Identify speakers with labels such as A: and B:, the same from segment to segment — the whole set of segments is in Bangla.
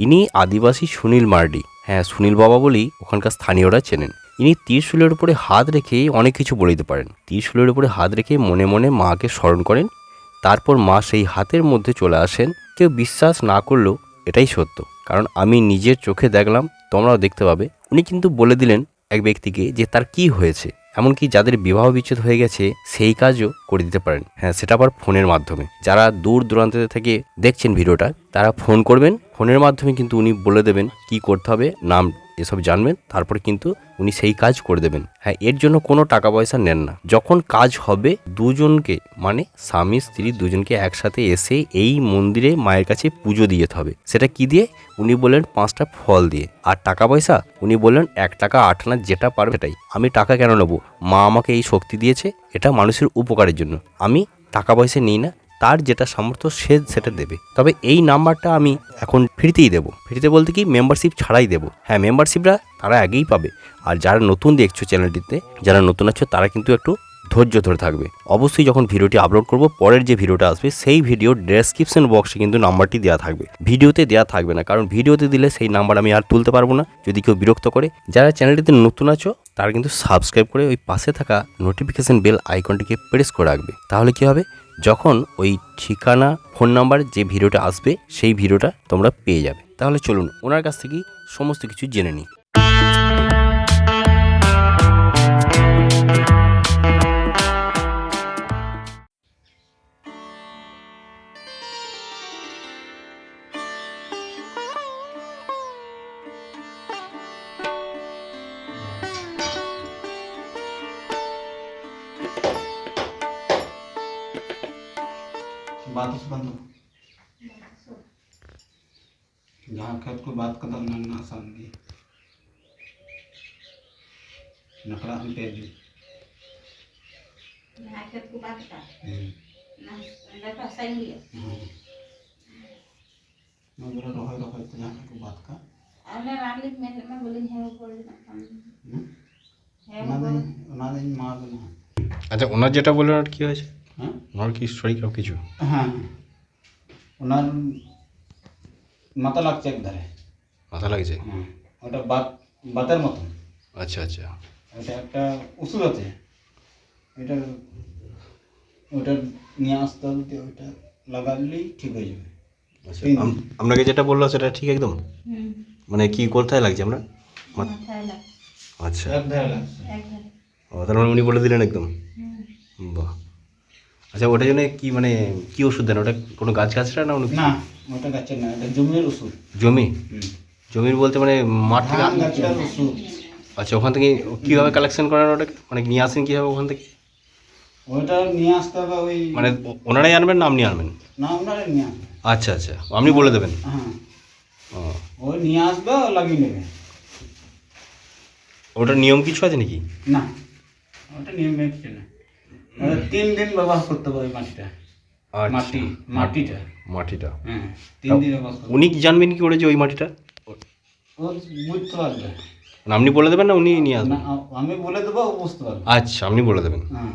A: ইনি আদিবাসী সুনীল মার্ডি। হ্যাঁ সুনীল বাবা বলেই ওখানকার স্থানীয়রা চেনেন। ইনি ত্রিশূলের উপরে হাত রেখে অনেক কিছু বলে দিতে পারেন। ত্রিশূলের উপরে হাত রেখে মনে মনে মাকে স্মরণ করেন। তারপর মা সেই হাতের মধ্যে চলে আসেন। কেউ বিশ্বাস না করলেও এটাই সত্য। কারণ আমি নিজের চোখে দেখলাম, তোমরাও দেখতে পাবে। উনি কিন্তু বলে দিলেন এক ব্যক্তিকে যে তার কি হয়েছে। এমনকি যাদের বিবাহ বিচ্ছেদ হয়ে গেছে, সেই কাজও করে দিতে পারেন। হ্যাঁ সেটা আবার ফোনের মাধ্যমে। যারা দূর দূরান্ত থেকে দেখছেন ভিডিওটা, তারা ফোন করবেন। ফোনের মাধ্যমে কিন্তু উনি বলে দেবেন কি করতে হবে, নাম এসব জানবেন, তারপরে কিন্তু উনি সেই কাজ করে দেবেন। হ্যাঁ এর জন্য কোনো টাকা পয়সা নেন না। যখন কাজ হবে, দুজনকে মানে স্বামী, স্ত্রী দুজনকে একসাথে এসে এই মন্দিরে মায়ের কাছে পুজো দিয়ে হবে। সেটা কি দিয়ে? উনি বললেন পাঁচটা ফল দিয়ে। আর টাকা পয়সা? উনি বললেন এক টাকা আট যেটা পারবে সেটাই। আমি টাকা কেন নেব? মা আমাকে এই শক্তি দিয়েছে, এটা মানুষের উপকারের জন্য। আমি টাকা পয়সা নিই না তার যেটা সামর্থ্য সে সেটা দেবে। তবে এই নাম্বারটা আমি এখন ফ্রিতেই দেবো। ফ্রিতে বলতে কি মেম্বারশিপ ছাড়াই দেবো। হ্যাঁ মেম্বারশিপরা তারা আগেই পাবে। আর যারা নতুন দেখছ চ্যানেলটিতে, যারা নতুন আছো, তারা কিন্তু একটু ধৈর্য ধরে থাকবে। অবশ্যই যখন ভিডিওটি আপলোড করব, পরের যে ভিডিওটা আসবে, সেই ভিডিও ডেসক্রিপশন বক্সে কিন্তু নাম্বারটি দেওয়া থাকবে। ভিডিওতে দেওয়া থাকবে না, কারণ ভিডিওতে দিলে সেই নাম্বার আমি আর তুলতে পারব না। যদি কেউ বিরক্ত করে, যারা চ্যানেলটিতে নতুন আছো, তারা কিন্তু সাবস্ক্রাইব করে ওই পাশে থাকা নোটিফিকেশন বেল আইকনটিকে প্রেস করে রাখবে। তাহলে কি হবে? যখন ওই ঠিকানা ফোন নাম্বার যে ভিডিওটা আসবে, সেই ভিডিওটা তোমরা পেয়ে যাবে। তাহলে চলুন, ওনার কাছ থেকেই সমস্ত কিছু জেনে নিই।
B: बात उस बंद जहाँ खेत को बात कदम ना ना समझी नखरा हम पे दी
C: Nakit ko ba kita?
B: हम्म,
C: Nagpasayin niya.
B: हम्म। मैं बोला रहो रहो तो जहाँ को बात का
C: Ano ralit men men boleh hewa ko na kan.
B: हम्म?
C: Hewa
B: ना
C: ko.
B: दिन ना दिन मार देना
A: আচ্ছা ওনার যেটা বললেন আর কি হয়েছে
B: हाँ
A: ওনার কি শরীর খারাপ কিছু?
B: হ্যাঁ। ওনার মাথা লাগছে একধারে
A: মাথা লাগছে?
B: হুম ওটা বাত বাতের মতন।
A: আচ্ছা আচ্ছা।
B: ওটা একটা ওষুধ আছে। এটা ওটা নিয়ে আসতে হবে ওইটা লাগালেই ঠিক হয়ে যাবে।
A: আচ্ছা আপনাকে যেটা বলল সেটা ঠিক একদম. মানে কি কোথায় লাগছে আমরা. আচ্ছা. ও তার মানে উনি বলে দিলেন একদম. বাহ। আচ্ছা ওটার জন্য কি মানে কি ওষুধ দেন? ওটা কোনো গাছ গাছরা না
B: না ওটা গাছের না এটা জমির ওষুধ।
A: জমি? জমির বলতে মানে মাঠ থেকে
B: গাছের ওষুধ।
A: আচ্ছা ওখান থেকে কীভাবে কালেকশন করেন? ওটাকে মানে নিয়ে আসেন কীভাবে ওখান থেকে?
B: ওটা নিয়ে আসতে হবে ওই
A: মানে ওনারাই আনবেন না আপনি আনবেন?
B: না ওনারা নিয়ে আসবে।
A: আচ্ছা আচ্ছা আপনি বলে দেবেন।
B: হ্যাঁ।
A: ও।
B: নিয়ে আসবে ও লাগিয়ে নেবে।
A: ওটার নিয়ম কিছু আছে নাকি?
B: না ওটা নিয়মে কিছু না। তিন দিন ব্যবহার করতে হবে মাটিটা।
A: আচ্ছা।
B: মাটি মাটিটা।
A: মাটিটা।
B: হ্যাঁ তিন দিন।
A: উনি কি জানবেন কি করে যে ওই মাটিটা?
B: বুঝতে পারবে।
A: মানে আপনি বলে দেবেন না উনি নিয়ে আসবেন?
B: আমি বলে দেবো বুঝতে পারবে।
A: আচ্ছা আপনি বলে দেবেন।
B: হ্যাঁ।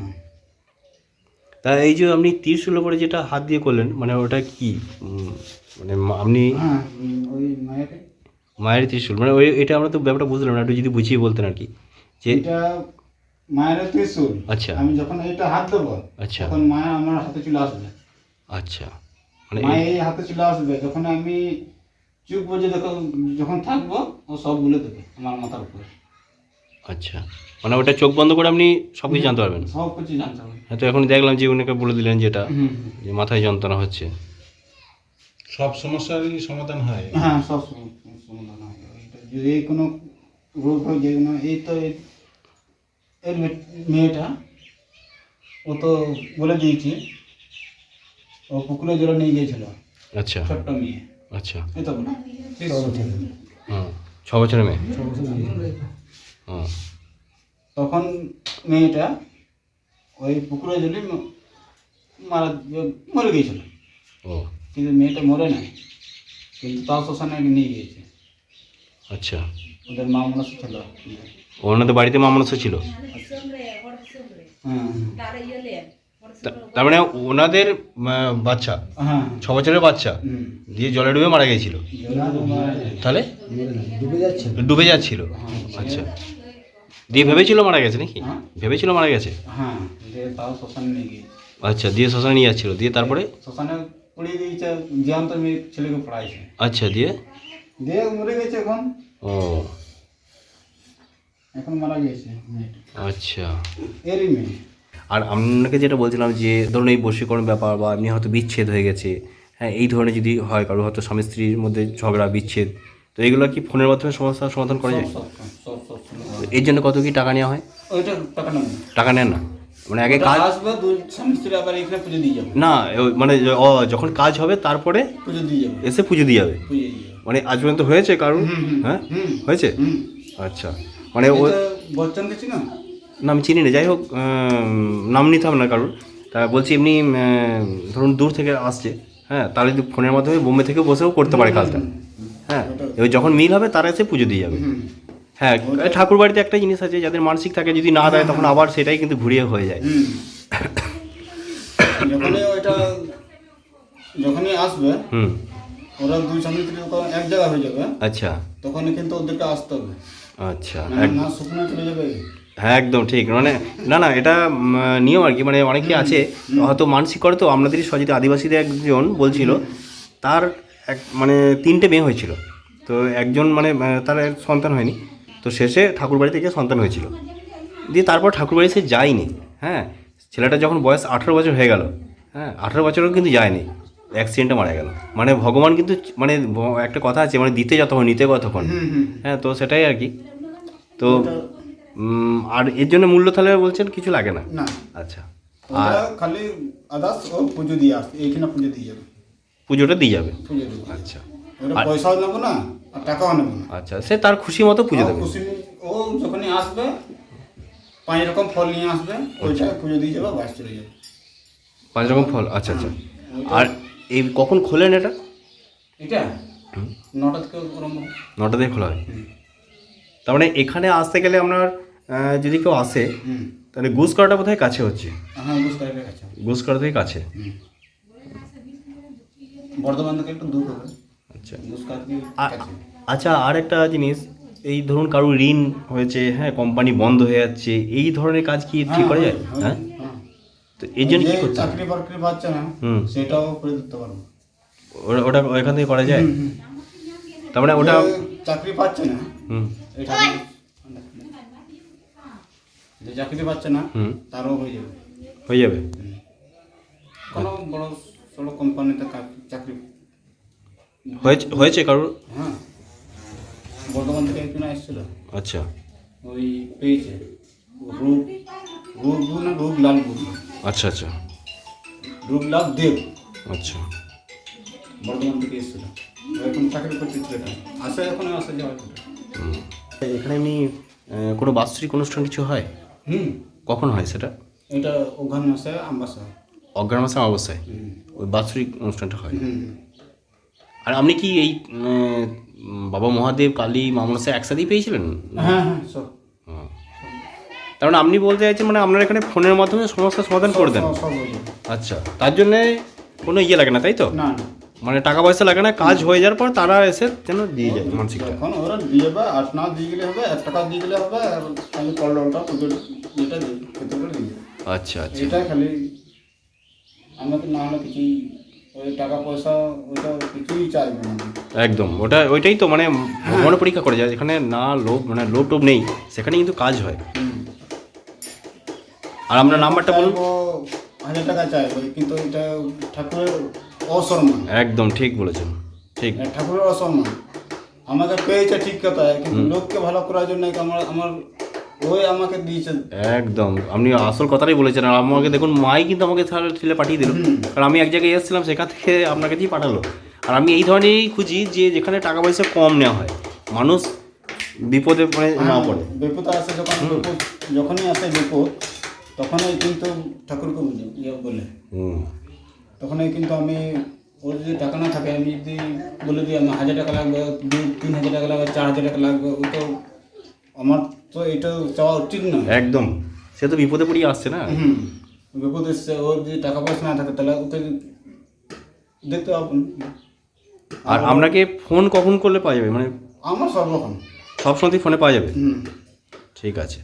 A: তা এই যে আপনি ত্রিশুল উপরে যেটা হাত দিয়ে করলেন মানে ওটা কি? মানে আপনি
B: হ্যাঁ ওই মায়ের
A: মায়ের ত্রিশুল মানে ওই এটা আমরা তো ব্যাপারটা বুঝলাম না একটু যদি বুঝিয়ে বলতেন আর কি। যে
B: এটা মায়ের ত্রিশূল।
A: আচ্ছা।
B: আমি যখন এটা হাত দেবো
A: আচ্ছা।
B: তখন মায়া আমার হাতে চলে আসবে।
A: আচ্ছা। মানে
B: মায়ের
A: এই-
B: এই হাতে চলে আসবে যখন আমি চুপ বুঝে যখন যখন থাকব ও সব বলে দেবে আমার মাথার উপরে।
A: আচ্ছা। মানে ওটা চোখ বন্ধ করে আপনি সব কিছু জানতে পারবেন?
B: সব কিছু জানতে হবে
A: হ্যাঁ তো এখন দেখলাম যে উনাকে বলে দিলেন যেটা। যে মাথায় যন্ত্রণা হচ্ছে।
D: সব সমস্যারই সমাধান হয়।
B: হ্যাঁ সব সম- সমাধান হয়। এটা যদি কোনো রোগ হয় যে কোনো এই তো এই- এর মেয়েটা ও তো বলে দিয়েছি ও পুকুরে জলে নিয়ে গিয়েছিল।
A: আচ্ছা।
B: ছোট্ট মেয়ে।
A: আচ্ছা।
B: এই তো বলে
A: হুম। ছ বছরের মেয়ে। হুম।
B: তখন মেয়েটা ওই পুকুরে জলে মারা মরে গিয়েছিল।
A: ও।
B: কিন্তু মেয়েটা মরে নাই। কিন্তু তাও শ্মশানে নিয়ে গিয়েছে।
A: আচ্ছা।
B: ওদের মা মনস ছিল।
A: ওনাদের বাড়িতে মা মানুষ ছিল.
B: হ্যাঁ।
A: তার মানে ওনাদের বাচ্চা?
B: হ্যাঁ।
A: ছ বছরের বাচ্চা? দিয়ে জলে ডুবে মারা গেছিল তাহলে?
B: ডুবে যাচ্ছে।
A: যাচ্ছিল? আচ্ছা। দিয়ে ভেবেছিল মারা গেছে নাকি?
B: হ্যাঁ।
A: ভেবেছিল মারা গেছে?
B: হ্যাঁ
A: আচ্ছা দিয়ে শ্মশানে নিয়ে যাচ্ছিল। দিয়ে তারপরে?
B: শ্মশানে দিয়েছে ছেলেকে পড়াইছে।
A: আচ্ছা দিয়ে?
B: দিয়ে মরে গেছে এখন।
A: ও।
B: এখন মারা গেছে
A: আচ্ছা।
B: এরই মেয়ে।
A: আর আপনাকে যেটা বলছিলাম যে ধরুন এই বশীকরণ ব্যাপার বা এমনি হয়তো বিচ্ছেদ হয়ে গেছে হ্যাঁ এই ধরনের যদি হয় কারও হয়তো স্বামী স্ত্রীর মধ্যে ঝগড়া বিচ্ছেদ তো এগুলো কি ফোনের মাধ্যমে সমস্যার সমাধান করা যায়? এর জন্য কত কি টাকা নেওয়া হয়?
B: টাকা
A: নেন না। মানে আগে কাজ না মানে যখন কাজ হবে তারপরে
B: পুজো দিয়ে যাবে।
A: এসে পুজো দিয়ে যাবে। মানে আজ পর্যন্ত হয়েছে কারণ হ্যাঁ? হয়েছে? আচ্ছা। মানে ও
B: বচ্চন গেছি না?
A: আমি চিনি না। যাই হোক নাম নিতে হবে না কারোর। তা বলছি এমনি ধরুন দূর থেকে আসছে হ্যাঁ তাহলে যদি ফোনের মাধ্যমে বোম্বে থেকে বসেও করতে পারে কাজটা। হ্যাঁ এবার যখন মিল হবে তারা এসে পুজো দিয়ে যাবে। হ্যাঁ ঠাকুর বাড়িতে একটা জিনিস আছে যাদের মানসিক থাকে যদি না দেয় তখন আবার সেটাই কিন্তু ঘুরিয়ে হয়ে যায়।
B: যখনই যখনই আসবে
A: হুম।
B: ওরা দুই স্ত্রী যখন এক জায়গা হয়ে যাবে
A: আচ্ছা।
B: তখনই কিন্তু ওদেরকে আসতে হবে।
A: আচ্ছা
B: না
A: এক-
B: শুকনো চলে যাবে।
A: হ্যাঁ একদম ঠিক। মানে না না এটা নিয়ম আর কি। মানে অনেকে আছে হয়তো মানসিক করে তো আপনাদের সজিত আদিবাসীদের একজন বলছিল তার এক মানে তিনটে মেয়ে হয়েছিল। তো একজন মানে তার সন্তান হয়নি। তো শেষে ঠাকুরবাড়ি থেকে সন্তান হয়েছিল। দিয়ে তারপর ঠাকুরবাড়ি সে যায়নি হ্যাঁ? ছেলেটা যখন বয়স আঠেরো বছর হয়ে গেল হ্যাঁ? আঠেরো বছরও কিন্তু যায়নি। অ্যাক্সিডেন্টে মারা গেল। মানে ভগবান কিন্তু মানে একটা কথা আছে মানে দিতে যতক্ষণ নিতে কতক্ষণ। হ্যাঁ তো সেটাই আর কি। তো আর এর জন্য মূল্য তাহলে বলছেন কিছু লাগে না? আচ্ছা।
B: আর খালি আদার্স ও পুজো দিয়ে আসবে এইখানে পুজো দিয়ে যাবে।
A: পুজোটা দিয়ে যাবে? আচ্ছা।
B: পয়সাও নেব না আর টাকাও নেব না।
A: আচ্ছা সে তার খুশি মতো পুজো দেবে।
B: খুশি ও যখনই আসবে পাঁচ রকম ফল নিয়ে আসবে ওইটা পুজো দিয়ে যাবে বাস চলে যাবে।
A: পাঁচ রকম ফল আচ্ছা আচ্ছা। আর এই কখন খোলেন এটা?
B: এটা? নটা থেকে
A: নটা খোলা হয়? তার মানে এখানে আসতে গেলে আপনার যদি কেউ আসে তাহলে গুস করাটা বোধহয় কাছে হচ্ছে?
B: হ্যাঁ বুঝতে কাছে।
A: গুস করা থেকে কাছে?
B: বর্ধমান থেকে একটু দূর হবে।
A: আচ্ছা। আচ্ছা আর একটা জিনিস এই ধরুন কারও ঋণ হয়েছে হ্যাঁ কোম্পানি বন্ধ হয়ে যাচ্ছে এই ধরনের কাজ কি ঠিক করা যায়? হ্যাঁ
B: হ্যাঁ।
A: তো এই জন্য কি করতে
B: চাকরি বাকরি পাচ্ছে না সেটাও করে দিতে পারব।
A: ওটা- ওইখান থেকে করা যায়?
B: হুম, হুম।
A: তার মানে ওটা
B: চাকরি পাচ্ছে না
A: হুম।
B: যে চাকরি পাচ্ছে না তারও হয়ে যাবে।
A: হয়ে যাবে।
B: কোনো বড় সড়ো কোম্পানিতে চাকরি
A: হয়েছে হয়েছে কারোর?
B: হ্যাঁ। বর্ধমান থেকে একজন এসেছিল।
A: আচ্ছা।
B: ওই পেয়েছে। রূপ রূপ না রূপলাল গুরু
A: আচ্ছা আচ্ছা।
B: রূপলাল দেব।
A: আচ্ছা।
B: বর্ধমান থেকে এসেছিল এখন চাকরি করতে ছেলেটা আসে এখন আসে যাওয়া।
A: এখানে এমনি কোনো বাৎসরিক অনুষ্ঠান কিছু হয়?
B: হুম।
A: কখন হয় সেটা?
B: এটা ওখান মাসে আমবাসা।
A: অজ্ঞান মাসের অবস্থায় ওই বাৎসরিক অনুষ্ঠানটা হয়। আর আপনি কি এই বাবা মহাদেব কালী মামনসা একসাথেই পেয়েছিলেন?
B: হ্যাঁ হ্যাঁ সব।
A: মানে আপনি বলতে চাইছেন মানে আপনারা এখানে ফোনের মাধ্যমে সমস্যার সমাধান করে দেন। আচ্ছা তার জন্যে কোনো ইয়ে লাগে না তাই তো?
B: না না।
A: মানে টাকা পয়সা লাগে না কাজ হয়ে যাওয়ার পর তারা এসে যেন দিয়ে যায় মানসিকটা।
B: যখন ওরা দিয়ে আট না দিয়ে গেলে হবে এক টাকা দিয়ে গেলে হবে আর খালি যেটা দিয়ে করে দিয়ে
A: আচ্ছা আচ্ছা।
B: এটা খালি আমাকে না হলে কিছুই ওই টাকা পয়সা ওইটা কিছুই চাইবে না।
A: একদম ওটা ওইটাই তো মানে ভগবানের পরীক্ষা করে যায় যেখানে না লোভ মানে লোভ টোভ নেই সেখানে কিন্তু কাজ হয়। আর আপনার নাম্বারটা বলুন।
B: হাজার টাকা চাইবে কিন্তু এটা ঠাকুরের অসম্মান।
A: একদম ঠিক বলেছেন ঠিক।
B: ঠাকুরের অসম্মান। আমাকে পেয়েছে ঠিক কথা কিন্তু লোককে ভালো করার জন্য আমার আমার ওই আমাকে দিয়েছে।
A: একদম আপনি আসল কথাটাই বলেছেন আর আমাকে দেখুন মাই কিন্তু আমাকে তাহলে ঠেলে পাঠিয়ে দিল। কারণ আমি এক জায়গায় এসেছিলাম সেখান থেকে আপনাকে দিয়ে পাঠালো। আর আমি এই ধরনেরই খুঁজি যে যেখানে টাকা পয়সা কম নেওয়া হয়। মানুষ বিপদে মানে না পড়ে।
B: বিপদ আসে যখন যখনই আসে বিপদ তখনই কিন্তু ঠাকুরকে ইয়ে বলে।
A: হুম।
B: তখনই কিন্তু আমি ওর যদি টাকা না থাকে আমি যদি বলে দিই আমার হাজার টাকা লাগবে দুই তিন হাজার টাকা লাগবে চার হাজার টাকা লাগবে ও তো আমার তো এটা চাওয়া উচিত না।
A: একদম। সে তো বিপদে পড়িয়ে আসছে না?
B: হুম। বিপদ এসছে ওর যদি টাকা পয়সা না থাকে তাহলে ওকে দেখতে পাবেন
A: আর আপনাকে ফোন কখন করলে পাওয়া যাবে? মানে
B: আমার সর্বক্ষণ।
A: সব সময়তেই ফোনে পাওয়া যাবে?
B: হুম।
A: ঠিক আছে।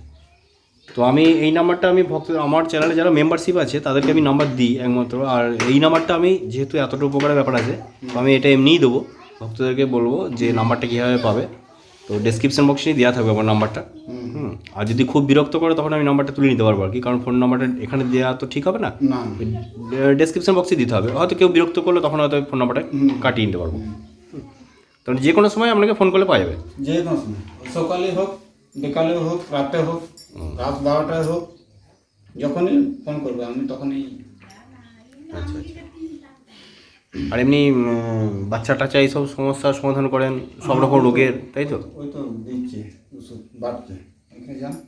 A: তো আমি এই নাম্বারটা আমি ভক্ত আমার চ্যানেলে যারা মেম্বারশিপ আছে তাদেরকে আমি নাম্বার দিই একমাত্র। আর এই নাম্বারটা আমি যেহেতু এতটা উপকারের ব্যাপার আছে তো আমি এটা এমনিই দেবো। ভক্তদেরকে বলব যে নাম্বারটা কীভাবে পাবে। তো ডেসক্রিপশন বক্সেই দেওয়া থাকবে আমার নাম্বারটা। হুম। আর যদি খুব বিরক্ত করে তখন আমি নাম্বারটা তুলে নিতে পারব আর কি। কারণ ফোন নাম্বারটা এখানে দেওয়া তো ঠিক হবে না? ডেসক্রিপশন বক্সে দিতে হবে। হয়তো কেউ বিরক্ত করলে তখন হয়তো ফোন নাম্বারটা কাটিয়ে নিতে পারব। তখন যে কোনো সময় আপনাকে ফোন করলে পাওয়া যাবে।
B: যে কোনো সময়। সকালে হোক বিকালে হোক রাতে হোক রাত বারোটায় হোক যখনই ফোন করবে আমি তখনই
A: আচ্ছা আচ্ছা। আর এমনি বাচ্চা টাচ্চা এইসব সমস্যার সমাধান করেন সব রকম রোগের তাই তো?
B: ওই তো দিচ্ছে ওষুধ বাড়ছে।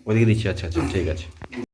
A: ওদিকে দিচ্ছে আচ্ছা আচ্ছা ঠিক আছে।